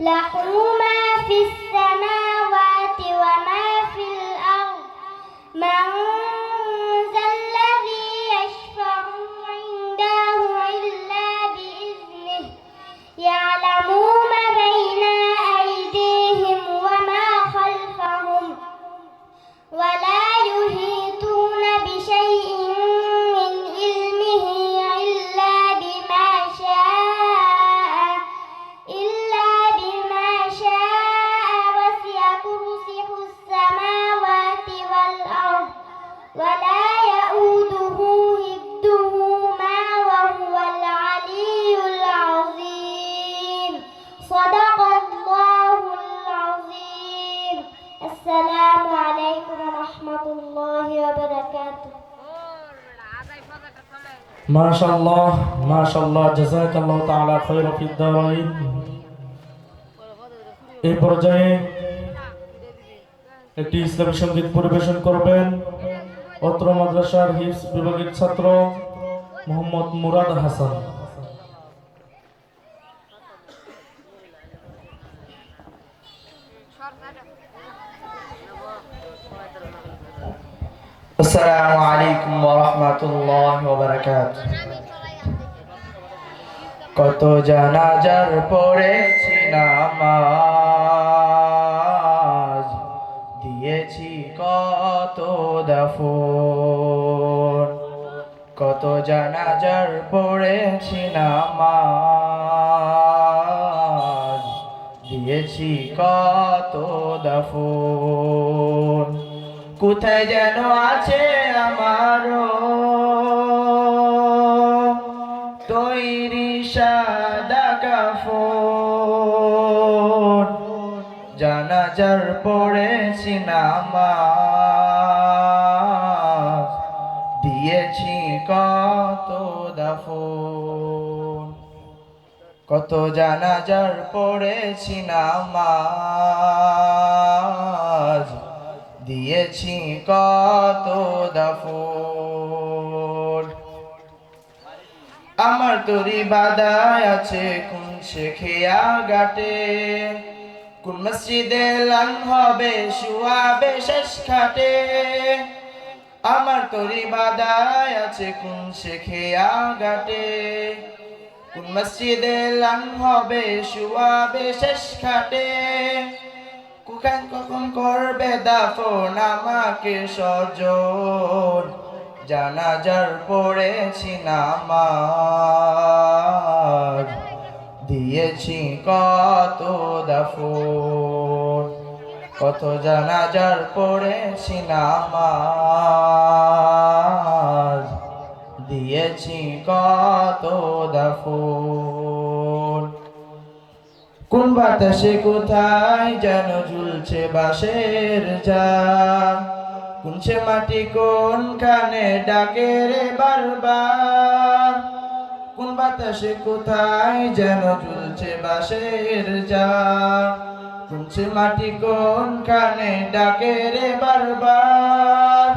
لحوما রহমতুল্লাহি ওয়া বারাকাতুহু। মাশাআল্লাহ মাশাআল্লাহ, জাযাকাল্লাহু তাআলা খায়রা ফিদ দারাইন। এই পর্যায়ে একটি ইসলামী সংগীত পরিবেশন করবেন অত্র মাদ্রাসার হিফস বিভাগের ছাত্র মোহাম্মদ মুরাদ হাসান। আসসালামু আলাইকুম ওরহমতুল্লাহ ওবরাকাত কত জানাজার পড়েছি নামাজ, দিয়েছি কত দাফন। কত জানাজার পড়েছি নামাজ, দিয়েছি কত দাফন। কোথায় যেন আছে আমারও তৈরি সাদা কাফন। জানাজার পড়েছি নামাজ, দিয়েছি কত দাফন। কত জানাজার পড়েছি নামাজ দিয়েছি কত দাফন। আমার তরি বাদায় আছে কোন শেখেয়া গাটে কোন মসজিদে লান হবে, শুয়াবে শেষ খাটে। আমার তরি বাদায় আছে কোন শেখেয়া গাটে কোন মসজিদে লান হবে, শুয়াবে শেষ খাটে। কুকান কখন করবে দাফন? আমাকে সজন জানাজার পড়েছি নামাজ। দিয়েছি কত দাফন, কত জানাজার পড়েছি নামাজ। দিয়েছি কত দাফন। কোন বাতাসে কোথায় যেন ঝুলছে বাঁশের যা কোনছে মাটি কোন কানে ডাকে রে বারবার? কোন বাতাসে কোথায় যেন ঝুলছে বাঁশের যা কোনছে মাটি কোন কানে ডাকে রে বারবার?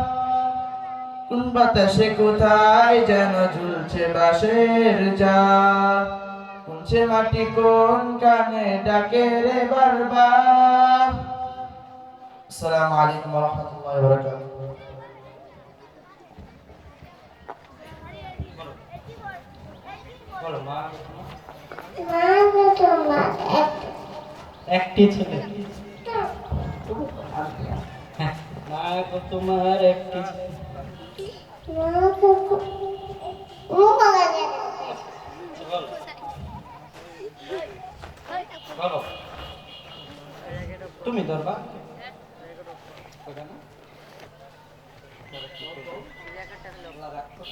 কোন বাতাসে কোথায় যেন ঝুলছে বাঁশের যা কোনছে মাটি কোন কানে ডাকে রে বারবার। আসসালামু আলাইকুম ওয়া রাহমাতুল্লাহি ওয়া বারাকাতুহু। একটি ছেলে। হ্যাঁ। মা তোমার একটি ছেলে। তুমি ধরবা লাগাটা